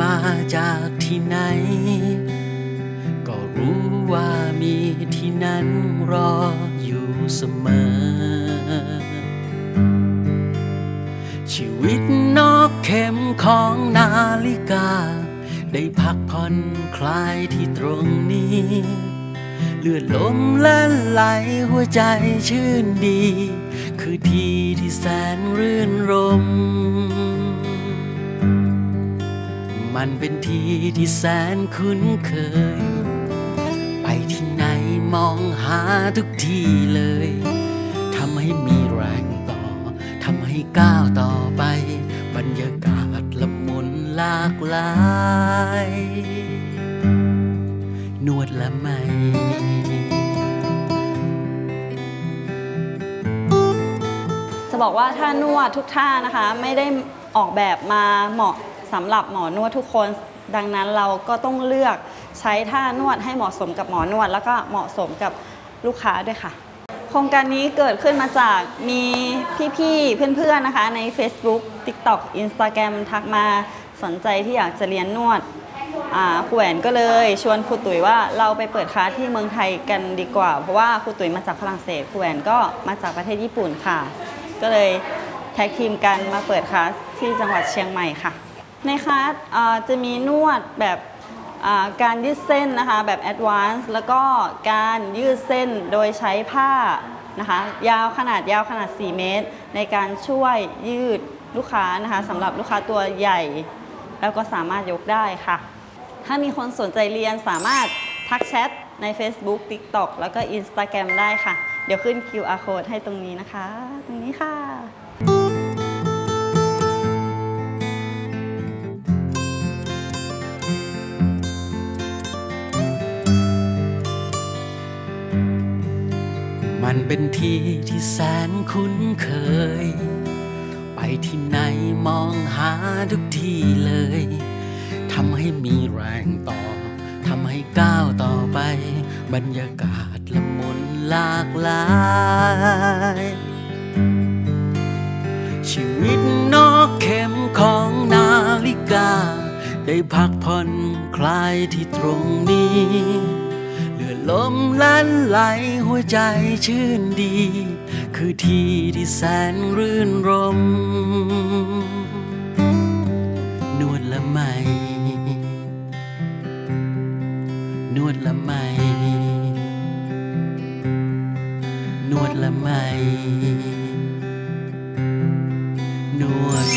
มาจากที่ไหน ก็รู้ว่ามีที่นั้นรออยู่เสมอ ชีวิตนอกเข็มของนาฬิกา ได้พักผ่อนคลายที่ตรงนี้ เลือดลมและไหลหัวใจชื่นดี คือที่ที่แสนรื่นรม มันเป็นที่ที่แสนคุ้นเคย ไปที่ไหนมองหาทุกที่เลย ทำให้มีแรงต่อ ทำให้ก้าวต่อไป บรรยากาศละมุนหลากหลาย นวดละไหมจะบอกว่าท่านวดทุกท่านะคะ ไม่ได้ ออกแบบมาเหมาะสำหรับหมอนวดทุกคน ดังนั้นเราก็ต้องเลือกใช้ท่านวดให้เหมาะสมกับหมอนวด แล้วก็เหมาะสมกับลูกค้าด้วยค่ะ โครงการนี้เกิดขึ้นมาจากมีพี่ๆเพื่อนๆนะคะ ใน Facebook TikTok Instagram ทักมาสนใจที่อยากจะเรียนนวดอ่าครูแหวนก็เลยชวนครูตุ๋ยว่าเราไปเปิดคลาสที่เมืองไทยกันดีกว่า เพราะว่าครูตุ๋ยมาจากฝรั่งเศสครูแหวนก็มาจากประเทศญี่ปุ่นค่ะ ก็เลยแท็กทีมกันมาเปิดคลาส ที่จังหวัดเชียงใหม่ค่ะ ในคลาสจะมีนวดแบบการยืดเส้นนะคะแบบแอดวานซ์แล้วก็การยืดเส้นโดยใช้ผ้านะคะยาวขนาดยาวขนาด 4 เมตร ในการช่วยยืดลูกค้านะคะสำหรับลูกค้าตัวใหญ่ แล้วก็สามารถยกได้ค่ะ ถ้ามีคนสนใจเรียนสามารถทักแชทใน Facebook TikTok แล้วก็ Instagram ได้ค่ะ เดี๋ยวขึ้น QR code ให้ตรงนี้นะคะ ตรงนี้ค่ะ มันเป็นที่ที่แสนคุ้นเคย ไปที่ไหนมองหาทุกที่เลย ทำให้มีแรงต่อ ทำให้ก้าวต่อไป บรรยากาศละมุนหลากหลาย ชีวิตนอกเข็มของนาฬิกา ได้พักผ่อนคลายที่ตรงนี้ ลมลันไหลหัวใจชื่นดี คือที่ที่แสนรื่นรม นวดละไม นวดละไม นวดละไม นวด